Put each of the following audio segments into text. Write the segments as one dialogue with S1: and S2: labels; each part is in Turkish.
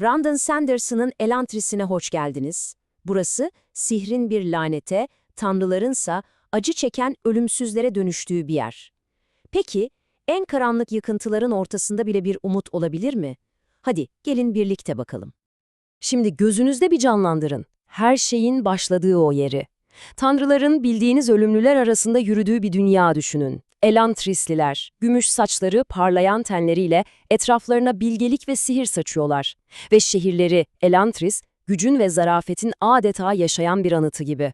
S1: Brandon Sanderson'ın Elantris'ine hoş geldiniz. Burası, sihrin bir lanete, tanrılarınsa acı çeken ölümsüzlere dönüştüğü bir yer. Peki, en karanlık yıkıntıların ortasında bile bir umut olabilir mi? Hadi, gelin birlikte bakalım. Şimdi gözünüzde bir canlandırın. Her şeyin başladığı o yeri. Tanrıların bildiğiniz ölümlüler arasında yürüdüğü bir dünya düşünün. Elantrisliler, gümüş saçları parlayan tenleriyle etraflarına bilgelik ve sihir saçıyorlar. Ve şehirleri Elantris, gücün ve zarafetin adeta yaşayan bir anıtı gibi.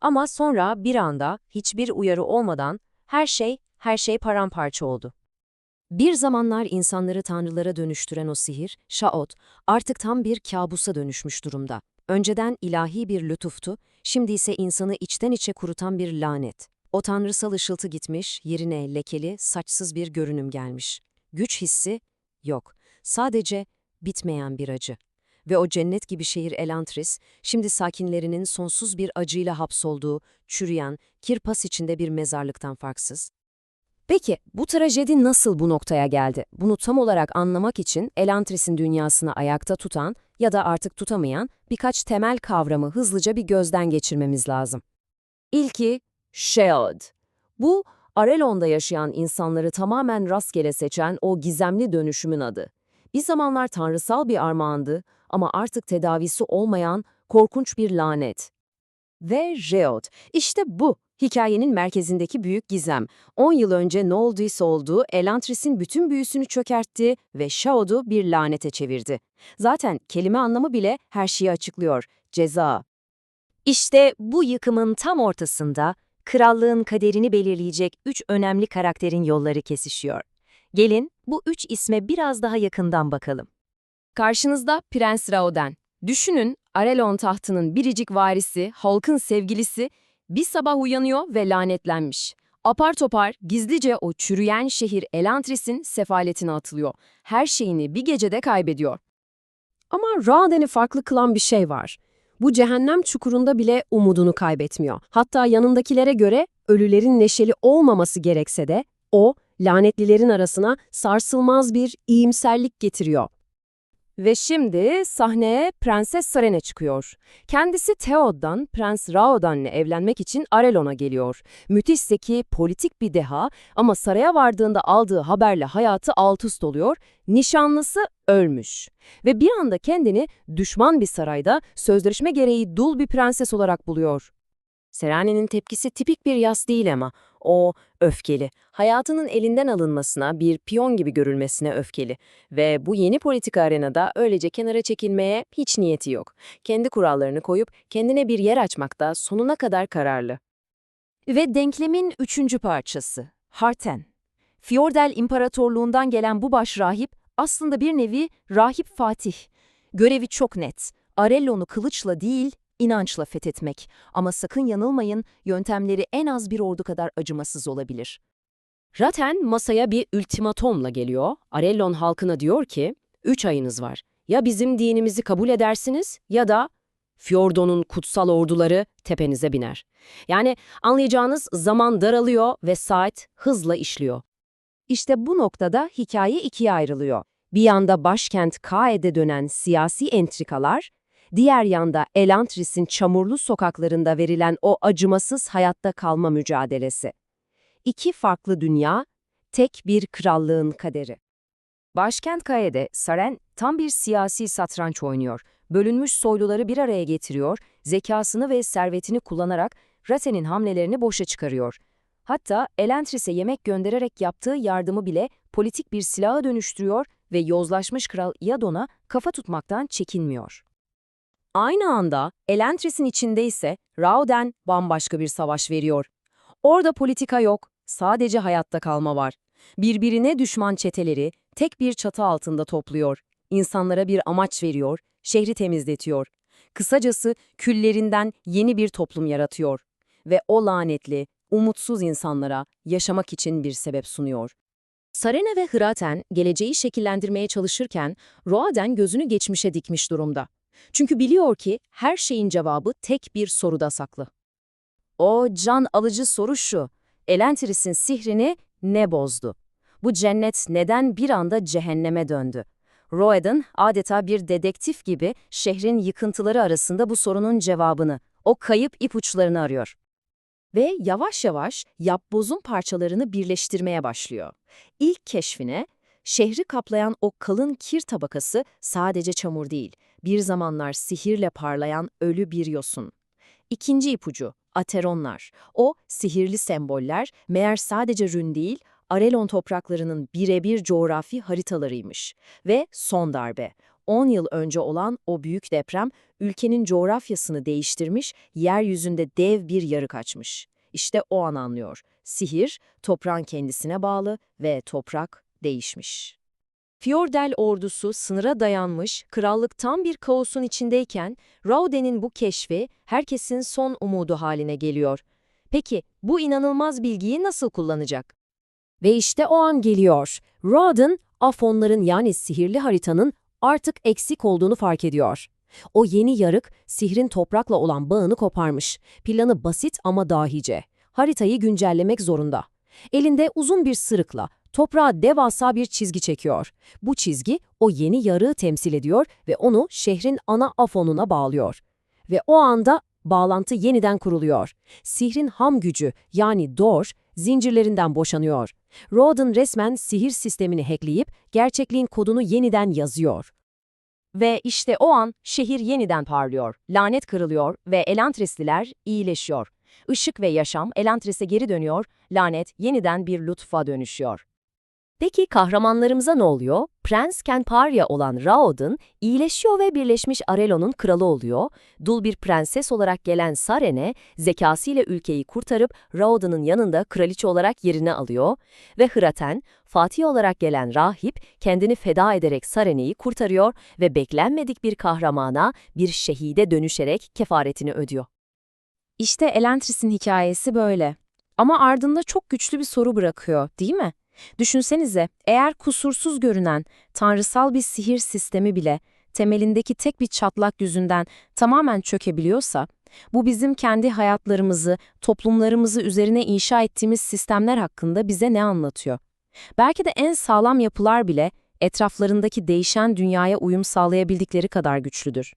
S1: Ama sonra bir anda, hiçbir uyarı olmadan, her şey, her şey paramparça oldu. Bir zamanlar insanları tanrılara dönüştüren o sihir, Şaot, artık tam bir kabusa dönüşmüş durumda. Önceden ilahi bir lütuftu, şimdi ise insanı içten içe kurutan bir lanet. O tanrısal ışıltı gitmiş, yerine lekeli, saçsız bir görünüm gelmiş. Güç hissi yok. Sadece bitmeyen bir acı. Ve o cennet gibi şehir Elantris, şimdi sakinlerinin sonsuz bir acıyla hapsolduğu, çürüyen, kirpas içinde bir mezarlıktan farksız. Peki, bu trajedi nasıl bu noktaya geldi? Bunu tam olarak anlamak için Elantris'in dünyasını ayakta tutan ya da artık tutamayan birkaç temel kavramı hızlıca bir gözden geçirmemiz lazım. İlki, Sheod. Bu, Arelon'da yaşayan insanları tamamen rastgele seçen o gizemli dönüşümün adı. Bir zamanlar tanrısal bir armağandı ama artık tedavisi olmayan korkunç bir lanet. Ve Jeod, işte bu. Hikayenin merkezindeki büyük gizem. 10 yıl önce ne olduysa oldu, Elantris'in bütün büyüsünü çökertti ve Shaod'u bir lanete çevirdi. Zaten kelime anlamı bile her şeyi açıklıyor. Ceza. İşte bu yıkımın tam ortasında, krallığın kaderini belirleyecek üç önemli karakterin yolları kesişiyor. Gelin bu üç isme biraz daha yakından bakalım. Karşınızda Prens Raoden. Düşünün, Arelon tahtının biricik varisi, halkın sevgilisi, bir sabah uyanıyor ve lanetlenmiş. Apar topar gizlice o çürüyen şehir Elantris'in sefaletine atılıyor. Her şeyini bir gecede kaybediyor. Ama Raoden'i farklı kılan bir şey var. Bu cehennem çukurunda bile umudunu kaybetmiyor. Hatta yanındakilere göre ölülerin neşeli olmaması gerekse de o, lanetlilerin arasına sarsılmaz bir iyimserlik getiriyor. Ve şimdi sahneye Prenses Sarene çıkıyor. Kendisi Theod'dan Prens Raodan'la evlenmek için Arelon'a geliyor. Müthiş zeki, politik bir deha ama saraya vardığında aldığı haberle hayatı alt üst oluyor. Nişanlısı ölmüş. Ve bir anda kendini düşman bir sarayda sözleşme gereği dul bir prenses olarak buluyor. Serane'nin tepkisi tipik bir yas değil ama o öfkeli. Hayatının elinden alınmasına, bir piyon gibi görülmesine öfkeli. Ve bu yeni politika arenada öylece kenara çekilmeye hiç niyeti yok. Kendi kurallarını koyup kendine bir yer açmakta sonuna kadar kararlı. Ve denklemin üçüncü parçası, Harten. Fjordel İmparatorluğundan gelen bu baş rahip aslında bir nevi rahip Fatih. Görevi çok net. Arellon'u kılıçla değil, inançla fethetmek. Ama sakın yanılmayın, yöntemleri en az bir ordu kadar acımasız olabilir. Raten masaya bir ultimatomla geliyor. Arellon halkına diyor ki, üç ayınız var. Ya bizim dinimizi kabul edersiniz ya da Fjordon'un kutsal orduları tepenize biner. Yani anlayacağınız zaman daralıyor ve saat hızla işliyor. İşte bu noktada hikaye ikiye ayrılıyor. Bir yanda başkent Kae'de dönen siyasi entrikalar, diğer yanda Elantris'in çamurlu sokaklarında verilen o acımasız hayatta kalma mücadelesi. İki farklı dünya, tek bir krallığın kaderi. Başkent Kae'de Saren tam bir siyasi satranç oynuyor. Bölünmüş soyluları bir araya getiriyor, zekasını ve servetini kullanarak Raten'in hamlelerini boşa çıkarıyor. Hatta Elantris'e yemek göndererek yaptığı yardımı bile politik bir silaha dönüştürüyor ve yozlaşmış kral Iadon'a kafa tutmaktan çekinmiyor. Aynı anda Elantris'in içinde ise Rauden bambaşka bir savaş veriyor. Orada politika yok, sadece hayatta kalma var. Birbirine düşman çeteleri tek bir çatı altında topluyor. İnsanlara bir amaç veriyor, şehri temizletiyor. Kısacası küllerinden yeni bir toplum yaratıyor. Ve o lanetli, umutsuz insanlara yaşamak için bir sebep sunuyor. Sarene ve Hraten geleceği şekillendirmeye çalışırken Roaden gözünü geçmişe dikmiş durumda. Çünkü biliyor ki her şeyin cevabı tek bir soruda saklı. O can alıcı soru şu, Elantris'in sihrini ne bozdu? Bu cennet neden bir anda cehenneme döndü? Roed'in adeta bir dedektif gibi şehrin yıkıntıları arasında bu sorunun cevabını, o kayıp ipuçlarını arıyor. Ve yavaş yavaş yapbozun parçalarını birleştirmeye başlıyor. İlk keşfine, şehri kaplayan o kalın kir tabakası sadece çamur değil, bir zamanlar sihirle parlayan ölü bir yosun. İkinci ipucu, ateronlar. O sihirli semboller meğer sadece rün değil, Arelon topraklarının birebir coğrafi haritalarıymış. Ve son darbe. 10 yıl önce olan o büyük deprem ülkenin coğrafyasını değiştirmiş, yeryüzünde dev bir yarık açmış. İşte o an anlıyor. Sihir, toprağın kendisine bağlı ve toprak değişmiş. Fjordel ordusu sınıra dayanmış, krallık tam bir kaosun içindeyken, Rauden'in bu keşfi herkesin son umudu haline geliyor. Peki, bu inanılmaz bilgiyi nasıl kullanacak? Ve işte o an geliyor. Rauden, Afonların yani sihirli haritanın artık eksik olduğunu fark ediyor. O yeni yarık, sihrin toprakla olan bağını koparmış. Planı basit ama dahice. Haritayı güncellemek zorunda. Elinde uzun bir sırıkla, toprağa devasa bir çizgi çekiyor. Bu çizgi o yeni yarığı temsil ediyor ve onu şehrin ana afonuna bağlıyor. Ve o anda bağlantı yeniden kuruluyor. Sihrin ham gücü yani Dor zincirlerinden boşanıyor. Rodin resmen sihir sistemini hackleyip gerçekliğin kodunu yeniden yazıyor. Ve işte o an şehir yeniden parlıyor, lanet kırılıyor ve Elantrisliler iyileşiyor. Işık ve yaşam Elantris'e geri dönüyor, lanet yeniden bir lütfa dönüşüyor. Peki kahramanlarımıza ne oluyor? Prens Kenparya olan Raod'un iyileşiyor ve birleşmiş Arelon'un kralı oluyor. Dul bir prenses olarak gelen Sarene, zekasıyla ülkeyi kurtarıp Raod'un yanında kraliçe olarak yerini alıyor. Ve Hraten, Fatih olarak gelen rahip, kendini feda ederek Sarene'yi kurtarıyor ve beklenmedik bir kahramana, bir şehide dönüşerek kefaretini ödüyor. İşte Elantris'in hikayesi böyle. Ama ardında çok güçlü bir soru bırakıyor, değil mi? Düşünsenize, eğer kusursuz görünen tanrısal bir sihir sistemi bile temelindeki tek bir çatlak yüzünden tamamen çökebiliyorsa, bu bizim kendi hayatlarımızı, toplumlarımızı üzerine inşa ettiğimiz sistemler hakkında bize ne anlatıyor? Belki de en sağlam yapılar bile etraflarındaki değişen dünyaya uyum sağlayabildikleri kadar güçlüdür.